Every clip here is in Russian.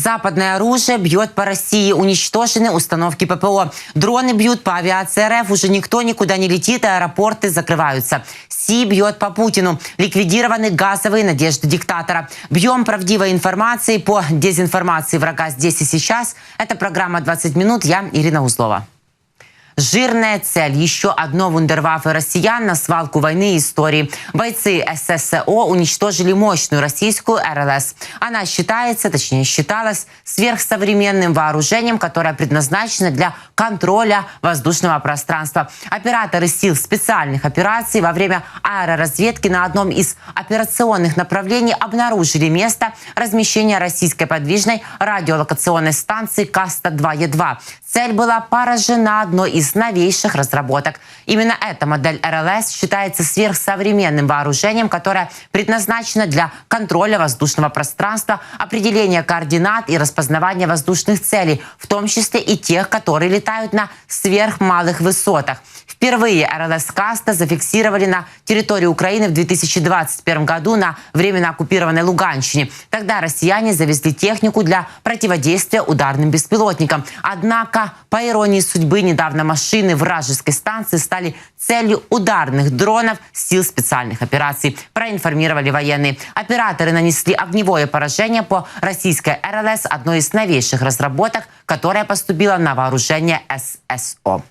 Западное оружие бьет по России. Уничтожены установки ППО. Дроны бьют по авиации РФ. Уже никто никуда не летит, аэропорты закрываются. Си бьет по Путину. Ликвидированы газовые надежды диктатора. Бьем правдивой информации по дезинформации врага здесь и сейчас. Это программа «20 минут». Я Ирина Узлова. Жирная цель. Еще одно вундерваффе россиян на свалку войны и истории. Бойцы ССО уничтожили мощную российскую РЛС. Она считается, точнее считалась, сверхсовременным вооружением, которое предназначено для контроля воздушного пространства. Операторы сил специальных операций во время аэроразведки на одном из операционных направлений обнаружили место размещения российской подвижной радиолокационной станции Каста-2Е2. Цель была поражена одной из новейших разработок. Именно эта модель РЛС считается сверхсовременным вооружением, которое предназначено для контроля воздушного пространства, определения координат и распознавания воздушных целей, в том числе и тех, которые летают на сверхмалых высотах. Впервые РЛС «Каста» зафиксировали на территории Украины в 2021 году на временно оккупированной Луганщине. Тогда россияне завезли технику для противодействия ударным беспилотникам. Однако, по иронии судьбы, недавно машины вражеской станции стали целью ударных дронов сил специальных операций, проинформировали военные. Операторы нанесли огневое поражение по российской РЛС, одной из новейших разработок, которая поступила на вооружение ССО.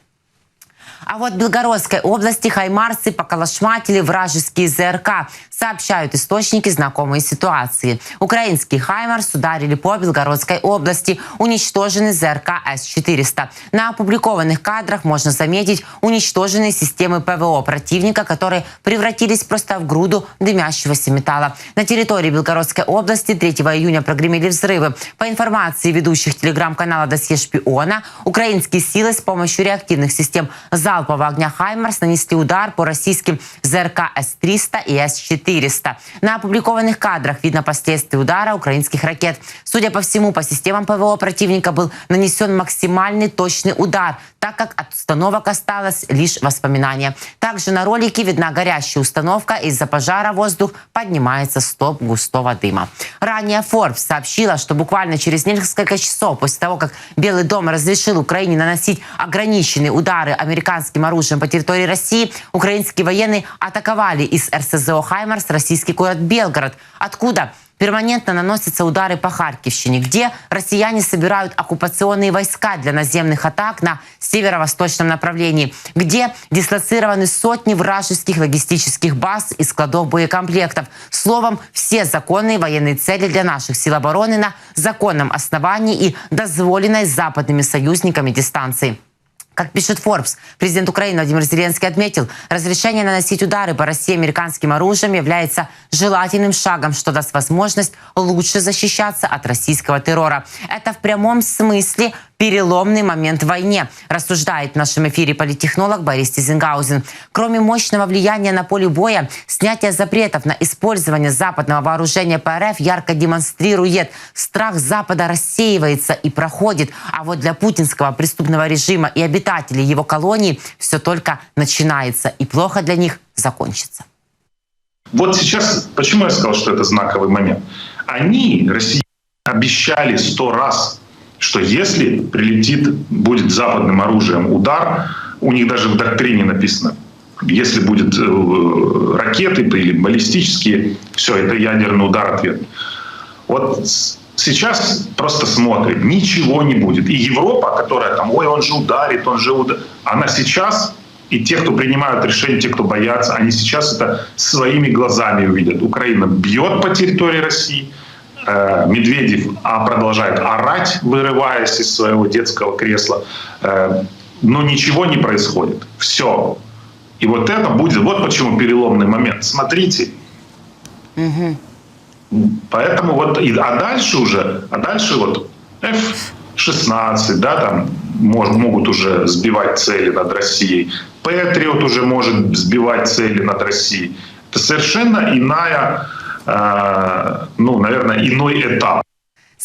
А вот в Белгородской области хаймарцы поколошматили вражеские ЗРК, сообщают источники знакомой ситуации. Украинский хаймарс ударили по Белгородской области, уничтожены ЗРК С-400. На опубликованных кадрах можно заметить уничтоженные системы ПВО противника, которые превратились просто в груду дымящегося металла. На территории Белгородской области 3 июня прогремели взрывы. По информации ведущих телеграм-канала «Досье шпиона», украинские силы с помощью реактивных систем залпового огня «Хаймарс» нанесли удар по российским ЗРК С-300 и С-400. На опубликованных кадрах видно последствия удара украинских ракет. Судя по всему, по системам ПВО противника был нанесен максимальный точный удар, так как от установок осталось лишь воспоминание. Также на ролике видна горящая установка. Из-за пожара воздух поднимается стоп густого дыма. Ранее Forbes сообщила, что буквально через несколько часов после того, как Белый дом разрешил Украине наносить ограниченные удары американским оружием по территории России, украинские военные атаковали из РСЗО «Хаймарс» российский город Белгород, откуда перманентно наносятся удары по Харьковщине, где россияне собирают оккупационные войска для наземных атак на северо-восточном направлении, где дислоцированы сотни вражеских логистических баз и складов боекомплектов. Словом, все законные военные цели для наших сил обороны на законном основании и дозволенной западными союзниками дистанции. Как пишет Forbes, президент Украины Владимир Зеленский отметил, разрешение наносить удары по России американским оружием является желательным шагом, что даст возможность лучше защищаться от российского террора. Это в прямом смысле переломный момент в войне, рассуждает в нашем эфире политтехнолог Борис Тизенгаузен. Кроме мощного влияния на поле боя, снятие запретов на использование западного вооружения по РФ ярко демонстрирует, страх Запада рассеивается и проходит, а вот для путинского преступного режима и обитателей его колоний все только начинается, и плохо для них закончится. Вот сейчас, почему я сказал, что это знаковый момент? Они, россияне, обещали сто раз что если прилетит, будет западным оружием удар, у них даже в доктрине написано, если будет э, ракеты или баллистические, все, это ядерный удар ответ. Вот сейчас просто смотрит, ничего не будет. И Европа, которая там, ой, он же ударит, он же ударит, она сейчас и те, кто принимают решения, те, кто боятся, они сейчас это своими глазами увидят. Украина бьет по территории России, Медведев а продолжает орать, вырываясь из своего детского кресла. Э, но ничего не происходит. Все. И вот это будет, вот почему переломный момент. Смотрите. Угу. Поэтому вот, и, а дальше уже, а дальше вот F-16, да, там мож, могут уже сбивать цели над Россией. Патриот уже может сбивать цели над Россией. Это совершенно иная Э, ну, наверное, иной этап.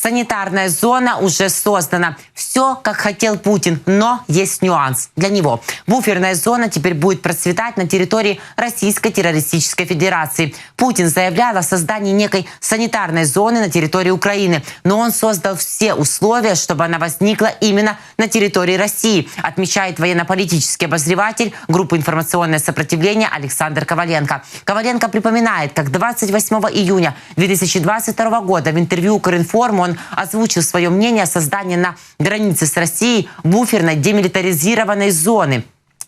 Санитарная зона уже создана. Все, как хотел Путин, но есть нюанс для него. Буферная зона теперь будет процветать на территории Российской террористической федерации. Путин заявлял о создании некой санитарной зоны на территории Украины, но он создал все условия, чтобы она возникла именно на территории России, отмечает военно-политический обозреватель группы «Информационное сопротивление» Александр Коваленко. Коваленко припоминает, как 28 июня 2022 года в интервью Укринформ он озвучил свое мнение о создании на границе с Россией буферной демилитаризированной зоны.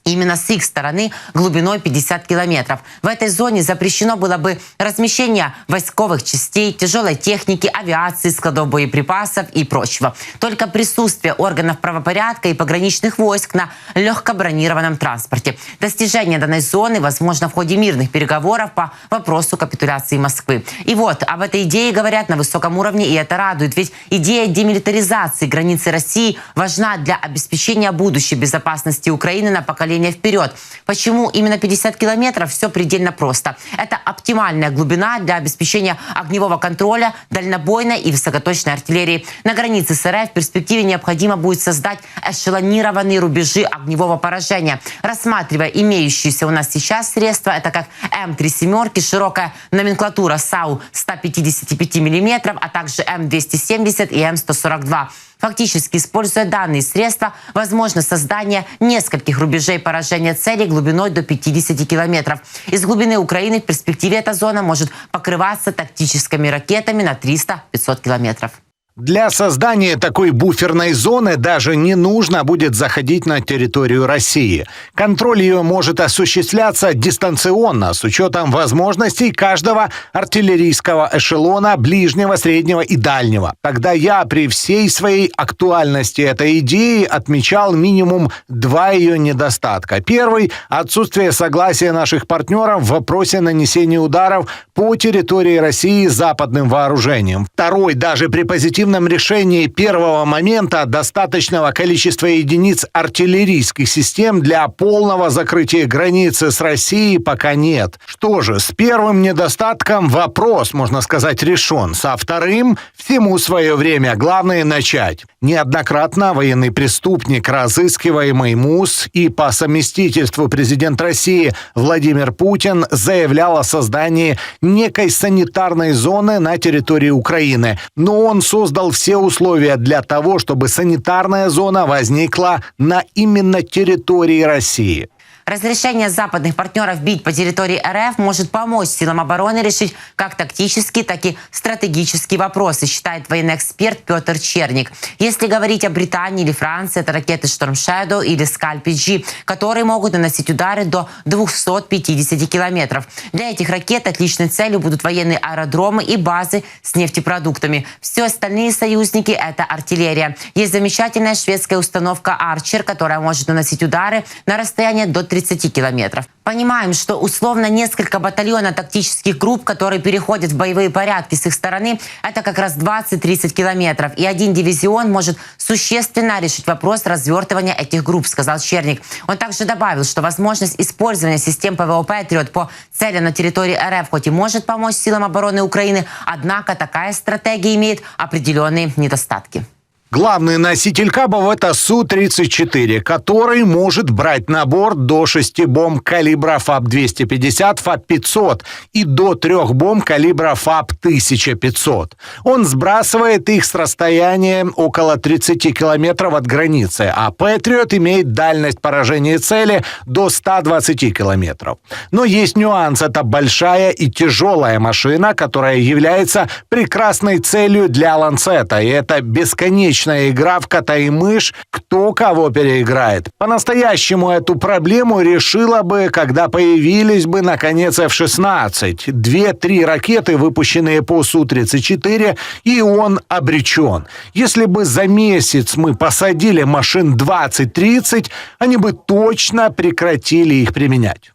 Именно с их стороны глубиной 50 километров. В этой зоне запрещено было бы размещение войсковых частей, тяжелой техники, авиации, складов боеприпасов и прочего. Только присутствие органов правопорядка и пограничных войск на легкобронированном транспорте. Достижение данной зоны возможно в ходе мирных переговоров по вопросу капитуляции Москвы. И вот об этой идее говорят на высоком уровне, и это радует. Ведь идея демилитаризации границы России важна для обеспечения будущей безопасности Украины на поколение вперед. Почему именно 50 километров? Все предельно просто. Это оптимальная глубина для обеспечения огневого контроля, дальнобойной и высокоточной артиллерии. На границе с РФ в перспективе необходимо будет создать эшелонированные рубежи огневого поражения. Рассматривая имеющиеся у нас сейчас средства, это как М3 семерки, широкая номенклатура САУ 155 мм, а также М270 и М142. Фактически, используя данные средства, возможно создание нескольких рубежей поражения цели глубиной до 50 километров. Из глубины Украины в перспективе эта зона может покрываться тактическими ракетами на 300-500 километров. Для создания такой буферной зоны даже не нужно будет заходить на территорию России. Контроль ее может осуществляться дистанционно с учетом возможностей каждого артиллерийского эшелона ближнего, среднего и дальнего. Тогда я при всей своей актуальности этой идеи отмечал минимум два ее недостатка. Первый – отсутствие согласия наших партнеров в вопросе нанесения ударов по территории России западным вооружением. Второй – даже при позитивном оперативном решении первого момента достаточного количества единиц артиллерийских систем для полного закрытия границы с Россией пока нет. Что же, с первым недостатком вопрос, можно сказать, решен. Со вторым всему свое время. Главное начать. Неоднократно военный преступник, разыскиваемый МУС и по совместительству президент России Владимир Путин заявлял о создании некой санитарной зоны на территории Украины. Но он создал создал все условия для того, чтобы санитарная зона возникла на именно территории России. Разрешение западных партнеров бить по территории РФ может помочь силам обороны решить как тактические, так и стратегические вопросы, считает военный эксперт Петр Черник. Если говорить о Британии или Франции, это ракеты Storm Shadow или Scalp G, которые могут наносить удары до 250 километров. Для этих ракет отличной целью будут военные аэродромы и базы с нефтепродуктами. Все остальные союзники – это артиллерия. Есть замечательная шведская установка Archer, которая может наносить удары на расстояние до 30 30 километров. Понимаем, что условно несколько батальонов тактических групп, которые переходят в боевые порядки с их стороны, это как раз 20-30 километров. И один дивизион может существенно решить вопрос развертывания этих групп, сказал Черник. Он также добавил, что возможность использования систем ПВО «Патриот» по целям на территории РФ хоть и может помочь силам обороны Украины, однако такая стратегия имеет определенные недостатки. Главный носитель кабов это Су-34, который может брать на борт до 6 бомб калибра ФАП-250, ФАП-500 и до 3 бомб калибра ФАП-1500. Он сбрасывает их с расстояния около 30 километров от границы, а Патриот имеет дальность поражения цели до 120 километров. Но есть нюанс. Это большая и тяжелая машина, которая является прекрасной целью для Ланцета, и это бесконечно вечная игра в кота и мышь, кто кого переиграет. По-настоящему эту проблему решила бы, когда появились бы, наконец, F-16. Две-три ракеты, выпущенные по Су-34, и он обречен. Если бы за месяц мы посадили машин 20-30, они бы точно прекратили их применять.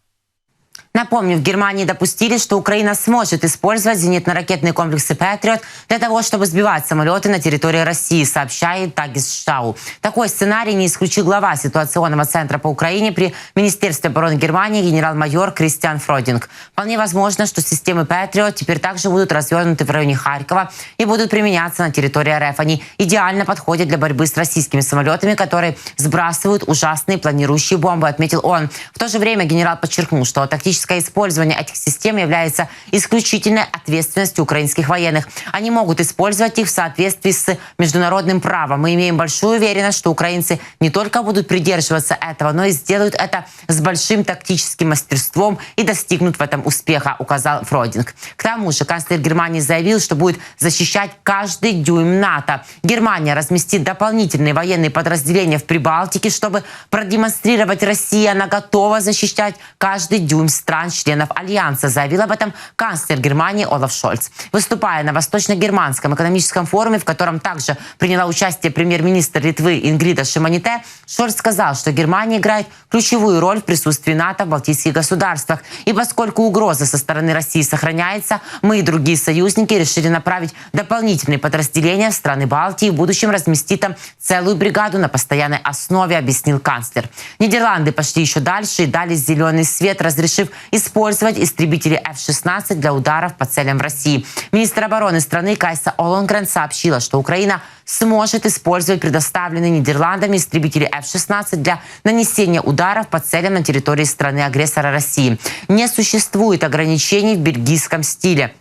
Напомню, в Германии допустили, что Украина сможет использовать зенитно-ракетные комплексы «Патриот» для того, чтобы сбивать самолеты на территории России, сообщает Тагис Штау. Такой сценарий не исключил глава ситуационного центра по Украине при Министерстве обороны Германии генерал-майор Кристиан Фродинг. Вполне возможно, что системы «Патриот» теперь также будут развернуты в районе Харькова и будут применяться на территории РФ. Они идеально подходят для борьбы с российскими самолетами, которые сбрасывают ужасные планирующие бомбы, отметил он. В то же время генерал подчеркнул, что тактически стратегическое использование этих систем является исключительной ответственностью украинских военных. Они могут использовать их в соответствии с международным правом. Мы имеем большую уверенность, что украинцы не только будут придерживаться этого, но и сделают это с большим тактическим мастерством и достигнут в этом успеха, указал Фродинг. К тому же канцлер Германии заявил, что будет защищать каждый дюйм НАТО. Германия разместит дополнительные военные подразделения в Прибалтике, чтобы продемонстрировать России, она готова защищать каждый дюйм стран-членов Альянса, заявил об этом канцлер Германии Олаф Шольц. Выступая на Восточно-Германском экономическом форуме, в котором также приняла участие премьер-министр Литвы Ингрида Шимоните, Шольц сказал, что Германия играет ключевую роль в присутствии НАТО в Балтийских государствах. И поскольку угроза со стороны России сохраняется, мы и другие союзники решили направить дополнительные подразделения в страны Балтии в будущем разместить там целую бригаду на постоянной основе, объяснил канцлер. Нидерланды пошли еще дальше и дали зеленый свет, разрешив использовать истребители F-16 для ударов по целям России. Министр обороны страны Кайса Олонгрен сообщила, что Украина сможет использовать предоставленные Нидерландами истребители F-16 для нанесения ударов по целям на территории страны-агрессора России. Не существует ограничений в бельгийском стиле.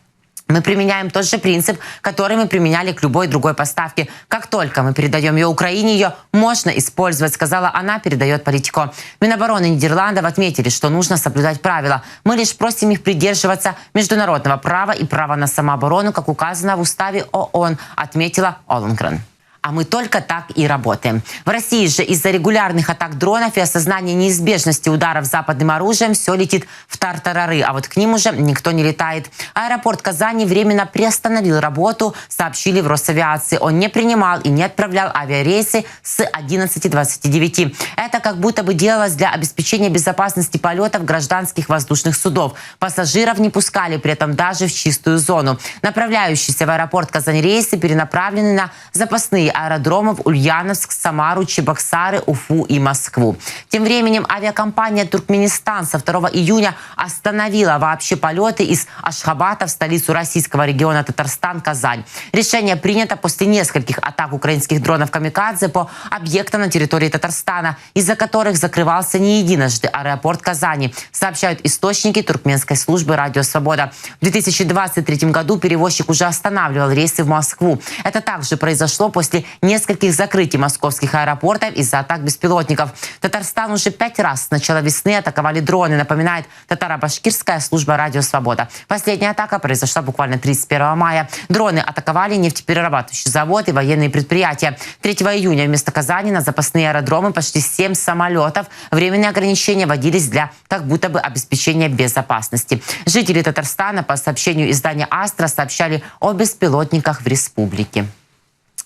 Мы применяем тот же принцип, который мы применяли к любой другой поставке. Как только мы передаем ее Украине, ее можно использовать, сказала она, передает политико. Минобороны Нидерландов отметили, что нужно соблюдать правила. Мы лишь просим их придерживаться международного права и права на самооборону, как указано в уставе ООН, отметила Олленгрен. А мы только так и работаем. В России же из-за регулярных атак дронов и осознания неизбежности ударов западным оружием все летит в тартарары, а вот к ним уже никто не летает. Аэропорт Казани временно приостановил работу, сообщили в Росавиации. Он не принимал и не отправлял авиарейсы с 11.29. Это как будто бы делалось для обеспечения безопасности полетов гражданских воздушных судов. Пассажиров не пускали при этом даже в чистую зону. Направляющиеся в аэропорт Казани рейсы перенаправлены на запасные аэродромов Ульяновск, Самару, Чебоксары, Уфу и Москву. Тем временем авиакомпания «Туркменистан» со 2 июня остановила вообще полеты из Ашхабата в столицу российского региона Татарстан-Казань. Решение принято после нескольких атак украинских дронов «Камикадзе» по объектам на территории Татарстана, из-за которых закрывался не единожды аэропорт Казани, сообщают источники туркменской службы «Радио Свобода». В 2023 году перевозчик уже останавливал рейсы в Москву. Это также произошло после нескольких закрытий московских аэропортов из-за атак беспилотников. Татарстан уже пять раз с начала весны атаковали дроны, напоминает татаро-башкирская служба «Радио Свобода». Последняя атака произошла буквально 31 мая. Дроны атаковали нефтеперерабатывающий завод и военные предприятия. 3 июня вместо Казани на запасные аэродромы почти 7 самолетов. Временные ограничения вводились для как будто бы обеспечения безопасности. Жители Татарстана по сообщению издания «Астра» сообщали о беспилотниках в республике.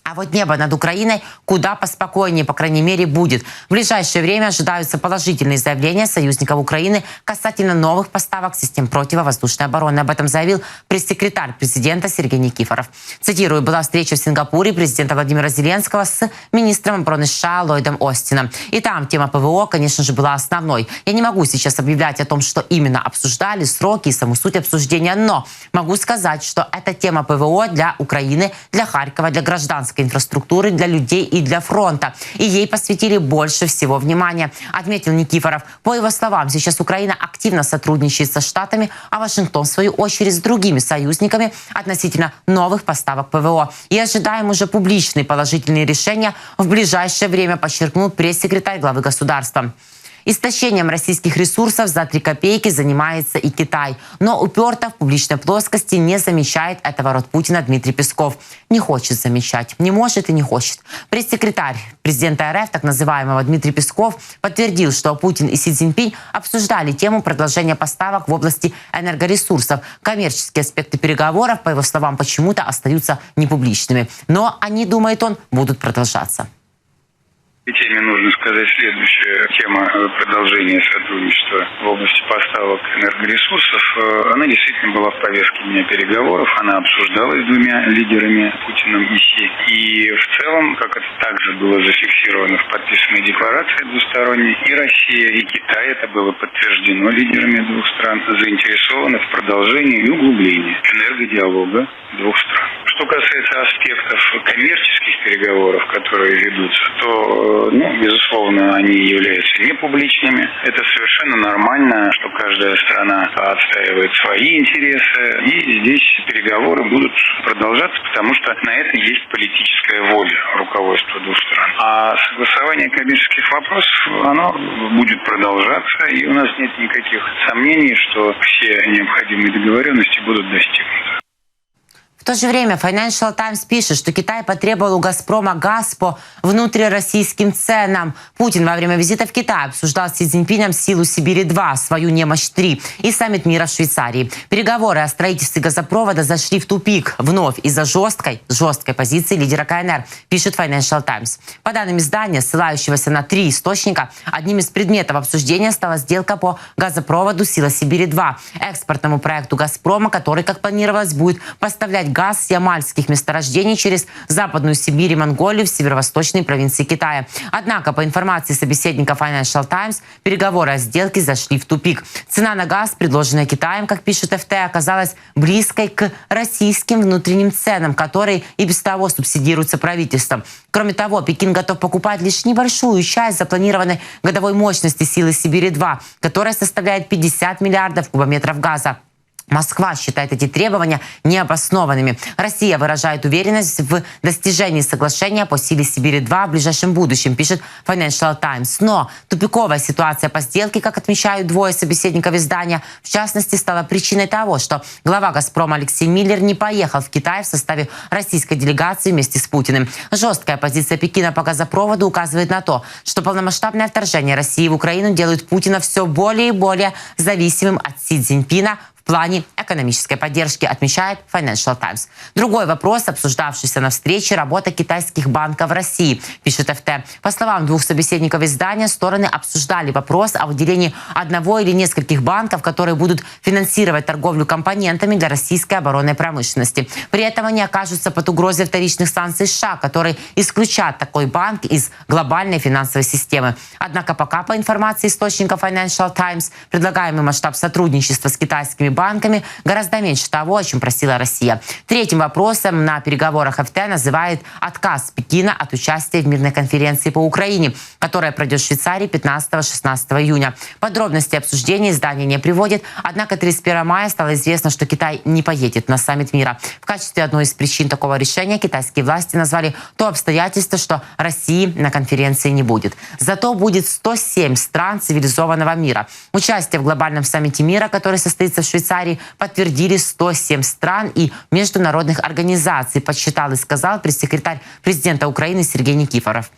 А вот небо над Украиной куда поспокойнее, по крайней мере, будет. В ближайшее время ожидаются положительные заявления союзников Украины касательно новых поставок систем противовоздушной обороны. Об этом заявил пресс-секретарь президента Сергей Никифоров. Цитирую, была встреча в Сингапуре президента Владимира Зеленского с министром обороны США Ллойдом Остином. И там тема ПВО, конечно же, была основной. Я не могу сейчас объявлять о том, что именно обсуждали, сроки и саму суть обсуждения, но могу сказать, что эта тема ПВО для Украины, для Харькова, для гражданского гражданской инфраструктуры для людей и для фронта. И ей посвятили больше всего внимания, отметил Никифоров. По его словам, сейчас Украина активно сотрудничает со Штатами, а Вашингтон, в свою очередь, с другими союзниками относительно новых поставок ПВО. И ожидаем уже публичные положительные решения в ближайшее время, подчеркнул пресс-секретарь главы государства. Истощением российских ресурсов за три копейки занимается и Китай. Но уперто в публичной плоскости не замечает этого род Путина Дмитрий Песков. Не хочет замечать. Не может и не хочет. Пресс-секретарь президента РФ, так называемого Дмитрий Песков, подтвердил, что Путин и Си Цзиньпинь обсуждали тему продолжения поставок в области энергоресурсов. Коммерческие аспекты переговоров, по его словам, почему-то остаются непубличными. Но они, думает он, будут продолжаться теме нужно сказать следующее. Тема э, продолжения сотрудничества в области поставок энергоресурсов, э, она действительно была в повестке дня переговоров. Она обсуждалась двумя лидерами, Путиным и Си. И в целом, как это также было зафиксировано в подписанной декларации двусторонней, и Россия, и Китай, это было подтверждено лидерами двух стран, заинтересованы в продолжении и углублении энергодиалога двух стран. Что касается аспектов коммерческих переговоров, которые ведутся, то, э, ну, безусловно, они являются непубличными. Это совершенно нормально, что каждая страна отстаивает свои интересы. И здесь переговоры будут продолжаться, потому что на это есть политическая воля руководства двух стран. А согласование кабинских вопросов, оно будет продолжаться, и у нас нет никаких сомнений, что все необходимые договоренности будут достигнуты. В то же время Financial Times пишет, что Китай потребовал у «Газпрома» газ по внутрироссийским ценам. Путин во время визита в Китай обсуждал с Си Цзиньпинем силу Сибири-2, свою немощь-3 и саммит мира в Швейцарии. Переговоры о строительстве газопровода зашли в тупик вновь из-за жесткой, жесткой позиции лидера КНР, пишет Financial Times. По данным издания, ссылающегося на три источника, одним из предметов обсуждения стала сделка по газопроводу «Сила Сибири-2», экспортному проекту «Газпрома», который, как планировалось, будет поставлять газ с ямальских месторождений через Западную Сибирь и Монголию в северо-восточной провинции Китая. Однако, по информации собеседника Financial Times, переговоры о сделке зашли в тупик. Цена на газ, предложенная Китаем, как пишет ФТ, оказалась близкой к российским внутренним ценам, которые и без того субсидируются правительством. Кроме того, Пекин готов покупать лишь небольшую часть запланированной годовой мощности силы Сибири-2, которая составляет 50 миллиардов кубометров газа. Москва считает эти требования необоснованными. Россия выражает уверенность в достижении соглашения по силе Сибири-2 в ближайшем будущем, пишет Financial Times. Но тупиковая ситуация по сделке, как отмечают двое собеседников издания, в частности, стала причиной того, что глава «Газпрома» Алексей Миллер не поехал в Китай в составе российской делегации вместе с Путиным. Жесткая позиция Пекина по газопроводу указывает на то, что полномасштабное вторжение России в Украину делает Путина все более и более зависимым от Си Цзиньпина плане экономической поддержки, отмечает Financial Times. Другой вопрос, обсуждавшийся на встрече, работа китайских банков в России, пишет ФТ. По словам двух собеседников издания, стороны обсуждали вопрос о выделении одного или нескольких банков, которые будут финансировать торговлю компонентами для российской оборонной промышленности. При этом они окажутся под угрозой вторичных санкций США, которые исключат такой банк из глобальной финансовой системы. Однако пока, по информации источника Financial Times, предлагаемый масштаб сотрудничества с китайскими банками гораздо меньше того, о чем просила Россия. Третьим вопросом на переговорах ФТ называет отказ Пекина от участия в мирной конференции по Украине, которая пройдет в Швейцарии 15-16 июня. Подробности обсуждения издание не приводит, однако 31 мая стало известно, что Китай не поедет на саммит мира. В качестве одной из причин такого решения китайские власти назвали то обстоятельство, что России на конференции не будет. Зато будет 107 стран цивилизованного мира. Участие в глобальном саммите мира, который состоится в Швейцарии, подтвердили 107 стран и международных организаций, подсчитал и сказал пресс-секретарь президента Украины Сергей Никифоров.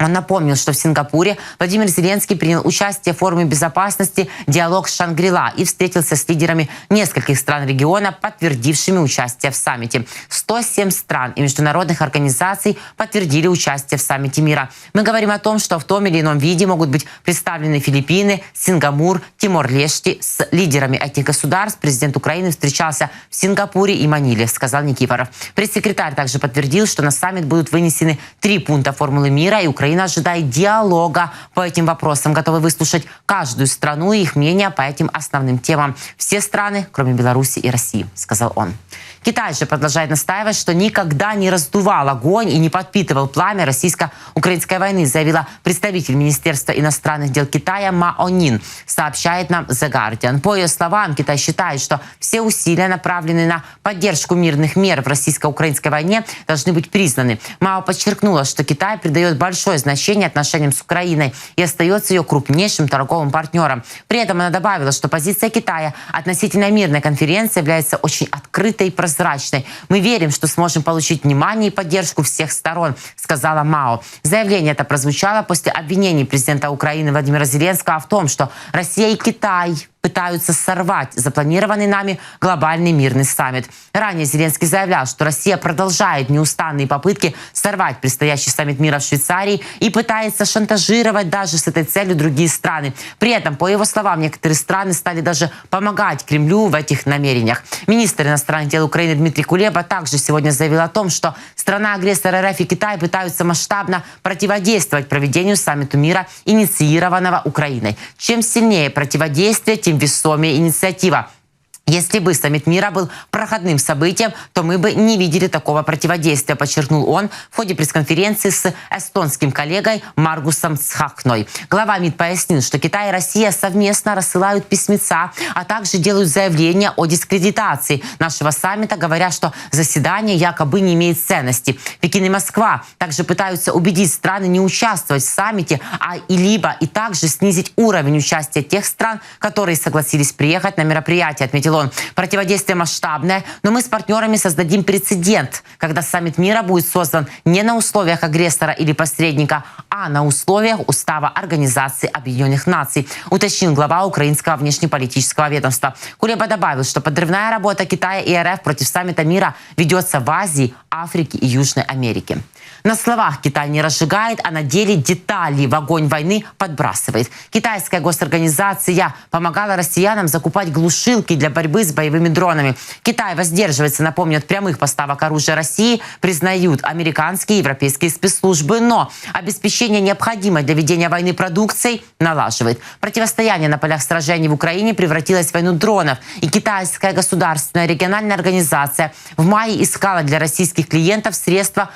Он напомнил, что в Сингапуре Владимир Зеленский принял участие в форуме безопасности «Диалог Шангрила» и встретился с лидерами нескольких стран региона, подтвердившими участие в саммите. 107 стран и международных организаций подтвердили участие в саммите мира. Мы говорим о том, что в том или ином виде могут быть представлены Филиппины, Сингапур, Тимор-Лешти. С лидерами этих государств президент Украины встречался в Сингапуре и Маниле, сказал Никифоров. Пресс-секретарь также подтвердил, что на саммит будут вынесены три пункта формулы мира, и Украина Украина ожидает диалога по этим вопросам, готовы выслушать каждую страну и их мнение по этим основным темам. Все страны, кроме Беларуси и России, сказал он. Китай же продолжает настаивать, что никогда не раздувал огонь и не подпитывал пламя российско-украинской войны, заявила представитель Министерства иностранных дел Китая Ма Онин, сообщает нам The Guardian. По ее словам, Китай считает, что все усилия, направленные на поддержку мирных мер в российско-украинской войне, должны быть признаны. Мао подчеркнула, что Китай придает большое значение отношениям с Украиной и остается ее крупнейшим торговым партнером. При этом она добавила, что позиция Китая относительно мирной конференции является очень открытой и прозрачной. Мы верим, что сможем получить внимание и поддержку всех сторон, сказала Мао. Заявление это прозвучало после обвинений президента Украины Владимира Зеленского в том, что Россия и Китай пытаются сорвать запланированный нами глобальный мирный саммит. Ранее Зеленский заявлял, что Россия продолжает неустанные попытки сорвать предстоящий саммит мира в Швейцарии и пытается шантажировать даже с этой целью другие страны. При этом, по его словам, некоторые страны стали даже помогать Кремлю в этих намерениях. Министр иностранных дел Украины Дмитрий Кулеба также сегодня заявил о том, что страна-агрессор РФ и Китай пытаются масштабно противодействовать проведению саммита мира, инициированного Украиной. Чем сильнее противодействие, тем весомее инициатива. Если бы саммит мира был проходным событием, то мы бы не видели такого противодействия, подчеркнул он в ходе пресс-конференции с эстонским коллегой Маргусом Цхакной. Глава МИД пояснил, что Китай и Россия совместно рассылают письмеца, а также делают заявления о дискредитации нашего саммита, говоря, что заседание якобы не имеет ценности. Пекин и Москва также пытаются убедить страны не участвовать в саммите, а и либо и также снизить уровень участия тех стран, которые согласились приехать на мероприятие, отметил он. Противодействие масштабное, но мы с партнерами создадим прецедент, когда саммит мира будет создан не на условиях агрессора или посредника, а на условиях Устава Организации Объединенных Наций, уточнил глава украинского внешнеполитического ведомства. Кулеба добавил, что подрывная работа Китая и РФ против саммита мира ведется в Азии, Африке и Южной Америке. На словах Китай не разжигает, а на деле детали в огонь войны подбрасывает. Китайская госорганизация помогала россиянам закупать глушилки для борьбы с боевыми дронами. Китай воздерживается, напомню, от прямых поставок оружия России, признают американские и европейские спецслужбы, но обеспечение необходимой для ведения войны продукцией налаживает. Противостояние на полях сражений в Украине превратилось в войну дронов, и китайская государственная региональная организация в мае искала для российских клиентов средства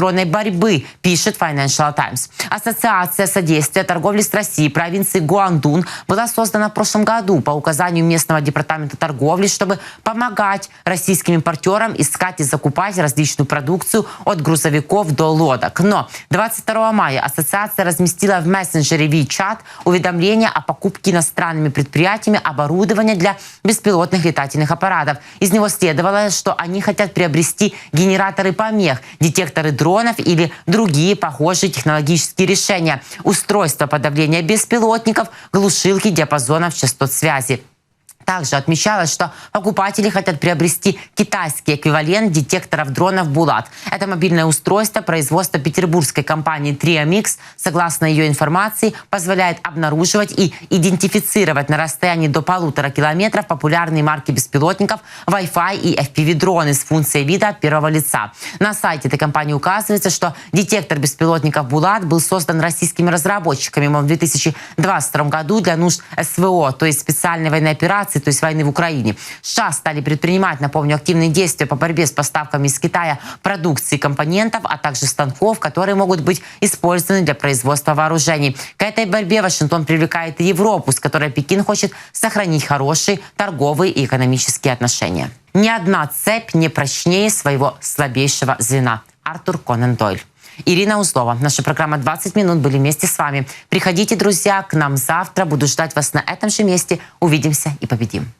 радиоэлектронной борьбы, пишет Financial Times. Ассоциация содействия торговли с Россией провинции Гуандун была создана в прошлом году по указанию местного департамента торговли, чтобы помогать российским импортерам искать и закупать различную продукцию от грузовиков до лодок. Но 22 мая ассоциация разместила в мессенджере WeChat уведомление о покупке иностранными предприятиями оборудования для беспилотных летательных аппаратов. Из него следовало, что они хотят приобрести генераторы помех, детекторы дронов или другие похожие технологические решения, устройства подавления беспилотников, глушилки диапазонов частот связи. Также отмечалось, что покупатели хотят приобрести китайский эквивалент детекторов дронов «Булат». Это мобильное устройство производства петербургской компании Triamix, согласно ее информации, позволяет обнаруживать и идентифицировать на расстоянии до полутора километров популярные марки беспилотников Wi-Fi и FPV-дроны с функцией вида от первого лица. На сайте этой компании указывается, что детектор беспилотников «Булат» был создан российскими разработчиками в 2022 году для нужд СВО, то есть специальной военной операции, то есть войны в Украине. США стали предпринимать, напомню, активные действия по борьбе с поставками из Китая продукции компонентов, а также станков, которые могут быть использованы для производства вооружений. К этой борьбе Вашингтон привлекает и Европу, с которой Пекин хочет сохранить хорошие торговые и экономические отношения. Ни одна цепь не прочнее своего слабейшего звена. Артур Конан Дойль. Ирина Узлова. Наша программа «20 минут» были вместе с вами. Приходите, друзья, к нам завтра. Буду ждать вас на этом же месте. Увидимся и победим.